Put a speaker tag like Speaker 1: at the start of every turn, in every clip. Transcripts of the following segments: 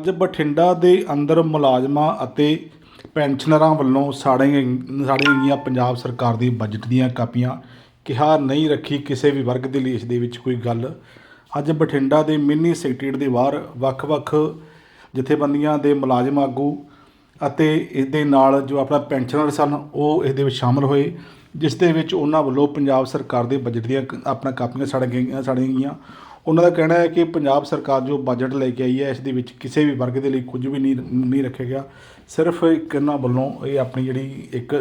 Speaker 1: ਅੱਜ ਬਠਿੰਡਾ ਦੇ ਅੰਦਰ ਮੁਲਾਜ਼ਮਾਂ ਅਤੇ ਪੈਨਸ਼ਨਰਾਂ ਵੱਲੋਂ ਸਾੜੀਆਂ ਗਈ- ਸਾੜੀਆਂ ਗਈਆਂ ਪੰਜਾਬ ਸਰਕਾਰ ਦੀ ਬਜਟ ਦੀਆਂ ਕਾਪੀਆਂ। ਕਿਹਾ ਨਹੀਂ ਰੱਖੀ ਕਿਸੇ ਵੀ ਵਰਗ ਦੇ ਲਈ ਇਸ ਦੇ ਵਿੱਚ ਕੋਈ ਗੱਲ। ਅੱਜ ਬਠਿੰਡਾ ਦੇ ਮਿੰਨੀ ਸੈਕਟਰੀਏਟ ਦੇ ਬਾਹਰ ਵੱਖ-ਵੱਖ ਜਥੇਬੰਦੀਆਂ ਦੇ ਮੁਲਾਜ਼ਮ ਆਗੂ ਅਤੇ ਇਸ ਦੇ ਨਾਲ ਜੋ ਆਪਣਾ ਪੈਨਸ਼ਨਰ ਸਨ, ਉਹ ਇਸ ਦੇ ਵਿੱਚ ਸ਼ਾਮਲ ਹੋਏ, ਜਿਸ ਦੇ ਵਿੱਚ ਉਹਨਾਂ ਵੱਲੋਂ ਪੰਜਾਬ ਸਰਕਾਰ ਦੇ ਬਜਟ ਦੀਆਂ ਆਪਣਾ ਕਾਪੀਆਂ ਸਾੜੀਆਂ ਗਈਆਂ ਸਾੜੀਆਂ ਗਈਆਂ। ਉਹਨਾਂ ਦਾ ਕਹਿਣਾ ਹੈ ਕਿ ਪੰਜਾਬ ਸਰਕਾਰ ਜੋ ਬਜਟ ਲੈ ਕੇ ਆਈ ਹੈ ਇਸ ਦੇ ਵਿੱਚ ਕਿਸੇ ਵੀ ਵਰਗ ਦੇ ਲਈ ਕੁਝ ਵੀ ਨਹੀਂ ਨਹੀਂ ਰੱਖਿਆ ਗਿਆ। ਸਿਰਫ ਇੱਕ ਇਹਨਾਂ ਵੱਲੋਂ ਇਹ ਆਪਣੀ ਜਿਹੜੀ ਇੱਕ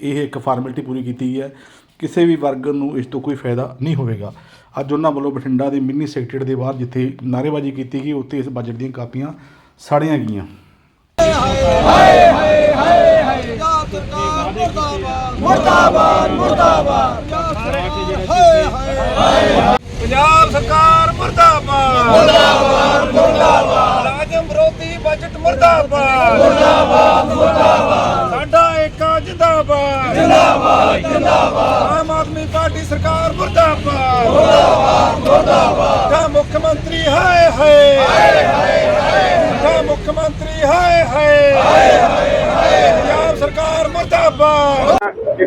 Speaker 1: ਇਹ ਇੱਕ ਫਾਰਮੈਲਿਟੀ ਪੂਰੀ ਕੀਤੀ ਹੈ। ਕਿਸੇ ਵੀ ਵਰਗ ਨੂੰ ਇਸ ਤੋਂ ਕੋਈ ਫਾਇਦਾ ਨਹੀਂ ਹੋਵੇਗਾ। ਅੱਜ ਉਹਨਾਂ ਵੱਲੋਂ ਬਠਿੰਡਾ ਦੇ ਮਿੰਨੀ ਸੈਕਟਰੀਏਟ ਦੇ ਬਾਹਰ ਜਿੱਥੇ ਨਾਅਰੇਬਾਜ਼ੀ ਕੀਤੀ ਗਈ ਉੱਥੇ ਇਸ ਬਜਟ ਦੀਆਂ ਕਾਪੀਆਂ ਸਾੜੀਆਂ ਗਈਆਂ।
Speaker 2: ਮੁਰਦਾਬਾਦ ਮੁਰਦਾਬਾਦ ਪੰਜਾਬ ਸਰਕਾਰ ਮੁਰਦਾਬਾਦ। ਮੁਰਦਾਬਾਦ ਮੁਰਦਾਬਾਦ। ਰਾਜਮ ਵਿਰੋਧੀ ਬਜਟ ਮੁਰਦਾਬਾਦ। ਮੁਰਦਾਬਾਦ ਮੁਰਦਾਬਾਦ। ਸਾਡਾ ਏਕਾ ਜਿੰਦਾਬਾਦ। ਜਿੰਦਾਬਾਦ ਜਿੰਦਾਬਾਦ। ਆਮ ਆਦਮੀ ਪਾਰਟੀ ਸਰਕਾਰ ਮੁਰਦਾਬਾਦ। ਮੁਰਦਾਬਾਦ ਮੁਰਦਾਬਾਦ। ਮੁੱਖ ਮੰਤਰੀ ਹਾਏ ਹਾਏ। ਹਾਏ ਹਾਏ ਮੁੱਖ ਮੰਤਰੀ ਹਾਏ ਹਾਏ ਹਾਏ। ਪੰਜਾਬ ਸਰਕਾਰ ਮੁਰਦਾਬਾਦ।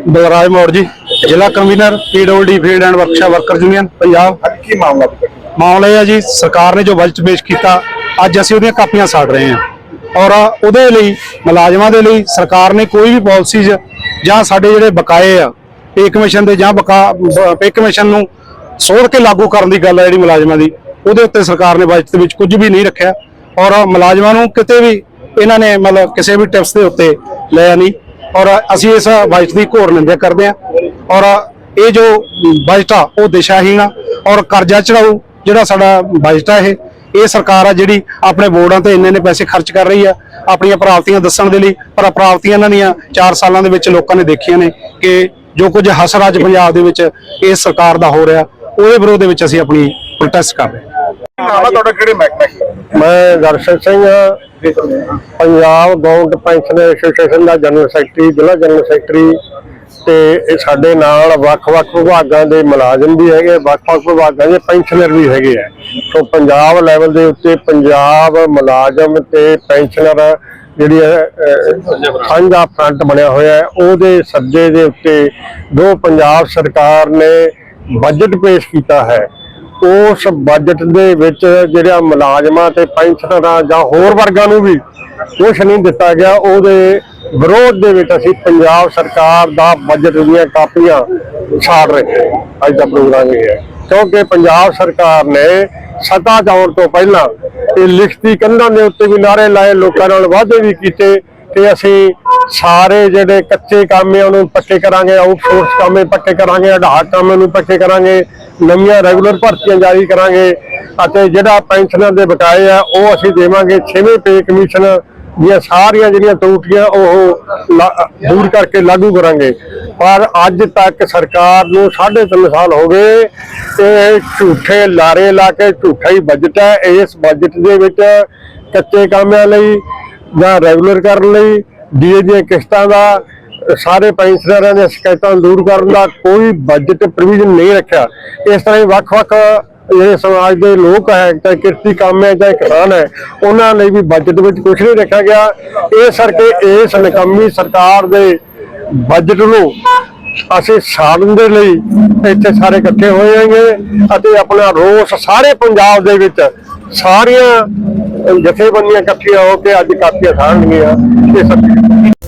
Speaker 3: ਬਲਰਾਜ ਮੌੜ ਜੀ। ਜ਼ਿਲ੍ਹਾ convener PWD field and workshop worker union Punjab.
Speaker 4: ਕੀ ਮਾਮਲਾ
Speaker 3: ਮਾਮਲਾ ਇਹ ਹੈ ਜੀ ਸਰਕਾਰ ਨੇ ਜੋ ਬਜਟ ਪੇਸ਼ ਕੀਤਾ ਅੱਜ ਅਸੀਂ ਉਹਦੀਆਂ ਕਾਪੀਆਂ ਸਾੜ ਰਹੇ ਹਾਂ। ਔਰ ਉਹਦੇ ਲਈ ਮੁਲਾਜ਼ਮਾਂ ਦੇ ਲਈ ਸਰਕਾਰ ਨੇ ਕੋਈ ਵੀ ਪਾਲਿਸੀਜ਼ ਜਾਂ ਸਾਡੇ ਜਿਹੜੇ ਬਕਾਏ ਆ ਪੇ ਕਮਿਸ਼ਨ ਦੇ ਜਾਂ ਬਕਾ ਪੇ ਕਮਿਸ਼ਨ ਨੂੰ ਸੋਧ ਕੇ ਲਾਗੂ ਕਰਨ ਦੀ ਗੱਲ ਹੈ ਜਿਹੜੀ ਮੁਲਾਜ਼ਮਾਂ ਦੀ ਉਹਦੇ ਉੱਤੇ ਸਰਕਾਰ ਨੇ ਬਜਟ ਦੇ ਵਿੱਚ ਕੁਝ ਵੀ ਨਹੀਂ ਰੱਖਿਆ। ਔਰ ਮੁਲਾਜ਼ਮਾਂ ਨੂੰ ਕਿਤੇ ਵੀ ਇਹਨਾਂ ਨੇ ਮਤਲਬ ਕਿਸੇ ਵੀ ਟਿਪਸ ਦੇ ਉੱਤੇ ਲਿਆ ਨਹੀਂ। ਔਰ ਅਸੀਂ ਇਸ ਬਜਟ ਦੀ ਘੋਰ ਨਿੰਦਾ ਕਰਦੇ ਹਾਂ। ਔਰ ਇਹ ਜੋ ਬਜਟ ਆ ਉਹ ਦਿਸ਼ਾਹੀਣ ਆ ਔਰ ਕਰਜ਼ਾ ਚੜਾਊ ਜਿਹੜਾ ਸਾਡਾ ਬਜਟ ਆ ਇਹ ਇਹ ਸਰਕਾਰ ਆ ਜਿਹੜੀ ਆਪਣੇ ਬੋਰਡਾਂ ਤੇ ਇੰਨੇ ਨੇ ਪੈਸੇ ਖਰਚ ਕਰ ਰਹੀ ਆ ਆਪਣੀਆਂ ਪ੍ਰਾਪਤੀਆਂ ਦੱਸਣ ਦੇ ਲਈ ਪਰ ਪ੍ਰਾਪਤੀਆਂ ਇਹਨਾਂ ਦੀਆਂ 4 ਸਾਲਾਂ ਦੇ ਵਿੱਚ ਲੋਕਾਂ ਨੇ ਦੇਖੀਆਂ ਨੇ ਕਿ ਜੋ ਕੁਝ ਹਸਰ ਅੱਜ ਪੰਜਾਬ ਦੇ ਵਿੱਚ ਇਸ ਸਰਕਾਰ ਦਾ ਹੋ ਰਿਹਾ ਉਹਦੇ ਵਿਰੋਧ ਦੇ ਵਿੱਚ ਅਸੀਂ ਆਪਣੀ ਪ੍ਰੋਟੈਸਟ ਕਰ ਰਹੇ ਹਾਂ।
Speaker 4: ਨਾਮ ਤੁਹਾਡਾ? ਕਿਹੜੇ ਮਹਿਕਮੇ?
Speaker 3: ਮੈਂ Darshan Singh Punjab government pension association ਦਾ ਜਨਰਲ ਸੈਕਟਰੀ ਜ਼ਿਲ੍ਹਾ ਜਨਰਲ ਸੈਕਟਰੀ। ਤੇ ਇਹ ਸਾਡੇ ਨਾਲ ਵੱਖ-ਵੱਖ ਵਿਭਾਗਾਂ ਦੇ ਮੁਲਾਜ਼ਮ ਵੀ ਹੈਗੇ ਵੱਖ-ਵੱਖ ਵਿਭਾਗਾਂ ਦੇ ਪੈਨਸ਼ਨਰ ਵੀ ਹੈਗੇ ਆ। ਸੋ ਪੰਜਾਬ ਲੈਵਲ ਦੇ ਉੱਤੇ ਪੰਜਾਬ ਮੁਲਾਜ਼ਮ ਤੇ ਪੈਨਸ਼ਨਰ ਜਿਹੜੀ ਹੈ, ਸਾਂਝਾ ਫਰੰਟ ਬਣਿਆ ਹੋਇਆ ਹੈ। ਉਹਦੇ ਸੱਦੇ ਦੇ ਉੱਤੇ ਜੋ ਪੰਜਾਬ ਸਰਕਾਰ ਨੇ ਬਜਟ ਪੇਸ਼ ਕੀਤਾ ਹੈ ਉਸ ਬਜਟ ਦੇ ਵਿੱਚ ਜਿਹੜਾ ਮੁਲਾਜ਼ਮਾਂ ਤੇ ਪੈਨਸ਼ਨਰਾਂ ਜਾਂ ਹੋਰ ਵਰਗਾਂ ਨੂੰ ਵੀ ਕੁਝ ਨਹੀਂ ਦਿੱਤਾ ਗਿਆ। ਉਹਦੇ ਵਿਰੋਧ ਦੇ ਵਿੱਚ ਅਸੀਂ ਪੰਜਾਬ ਸਰਕਾਰ ਦਾ ਬਜਟ ਦੀਆਂ ਕਾਪੀਆਂ ਛਾੜ ਰਹੇ ਹਾਂ। ਅੱਜ ਦਾ ਪ੍ਰੋਗਰਾਮ ਇਹ ਹੈ। ਕਿਉਂਕਿ ਪੰਜਾਬ ਸਰਕਾਰ ਨੇ ਸੱਤਾ 'ਚ ਆਉਣ ਤੋਂ ਪਹਿਲਾਂ ਇਹ ਲਿਖਤੀ ਕੰਧਾਂ ਦੇ ਉੱਤੇ ਵੀ ਨਾਰੇ ਲਾਏ, ਲੋਕਾਂ ਨਾਲ ਵਾਅਦੇ ਵੀ ਕੀਤੇ ਕਿ ਅਸੀਂ ਸਾਰੇ ਜਿਹੜੇ ਕੱਚੇ ਕੰਮ ਆ ਉਹਨੂੰ ਪੱਕੇ ਕਰਾਂਗੇ ਆਊਟਸੋਰਸ ਕੰਮ ਪੱਕੇ ਕਰਾਂਗੇ, ਆਧਾਰ ਕੰਮ ਨੂੰ ਪੱਕੇ ਕਰਾਂਗੇ, ਨਵੀਆਂ ਰੈਗੂਲਰ ਭਰਤੀਆਂ ਜਾਰੀ ਕਰਾਂਗੇ ਅਤੇ ਜਿਹੜਾ ਪੈਨਸ਼ਨਾਂ ਦੇ ਬਕਾਏ ਆ, ਉਹ ਅਸੀਂ ਦੇਵਾਂਗੇ। 6ਵੇਂ ਪੇ ਕਮਿਸ਼ਨ ਦੀਆਂ ਸਾਰੀਆਂ ਜਿਹੜੀਆਂ ਤਰੁੱਟੀਆਂ ਉਹ ਲਾ- ਦੂਰ ਕਰਕੇ ਲਾਗੂ ਕਰਾਂਗੇ। ਪਰ ਅੱਜ ਤੱਕ ਸਰਕਾਰ ਨੂੰ 3.5 ਸਾਲ ਹੋ ਗਏ, ਤੇ ਝੂਠੇ ਲਾਰੇ ਲਾ ਕੇ ਝੂਠਾ ਹੀ ਬਜਟ ਹੈ। ਇਸ ਬਜਟ ਦੇ ਵਿੱਚ ਕੱਚੇ ਕਾਮਿਆਂ ਲਈ ਜਾਂ ਰੈਗੂਲਰ ਕਰਨ ਲਈ ਡੀਏ ਦੀਆਂ ਕਿਸ਼ਤਾਂ ਦਾ, ਸਾਰੇ ਪੈਨਸ਼ਨਰਾਂ ਦੀਆਂ ਸ਼ਿਕਾਇਤਾਂ ਨੂੰ ਦੂਰ ਕਰਨ ਦਾ ਕੋਈ ਬਜਟ ਪ੍ਰੋਵੀਜ਼ਨ ਨਹੀਂ ਰੱਖਿਆ। ਇਸ ਤਰ੍ਹਾਂ ਹੀ ਵੱਖ-ਵੱਖ ਜਿਹੜੇ ਸਮਾਜ ਦੇ ਲੋਕ ਹੈ, ਚਾਹੇ ਕਿਰਤੀ ਕੰਮ ਹੈ, ਚਾਹੇ ਕਿਸਾਨ ਹੈ, ਉਹਨਾਂ ਲਈ ਵੀ ਬਜਟ ਵਿੱਚ ਕੁਝ ਨਹੀਂ ਰੱਖਿਆ ਗਿਆ। ਇਸ ਕਰਕੇ ਇਸ ਨਿਕੰਮੀ ਸਰਕਾਰ ਦੇ ਬਜਟ ਨੂੰ ਅਸੀਂ ਸਾੜਨ ਦੇ ਲਈ ਇੱਥੇ ਸਾਰੇ ਇਕੱਠੇ ਹੋਏ ਹੈਗੇ ਅਤੇ ਆਪਣਾ ਰੋਸ ਸਾਰੇ ਪੰਜਾਬ ਦੇ ਵਿੱਚ ਸਾਰੀਆਂ ਜਥੇਬੰਦੀਆਂ ਇਕੱਠੀਆਂ ਹੋ ਕੇ ਅੱਜ ਕਾਫੀ ਸਾੜਨਗੀਆਂ ਇਹ ਸਭ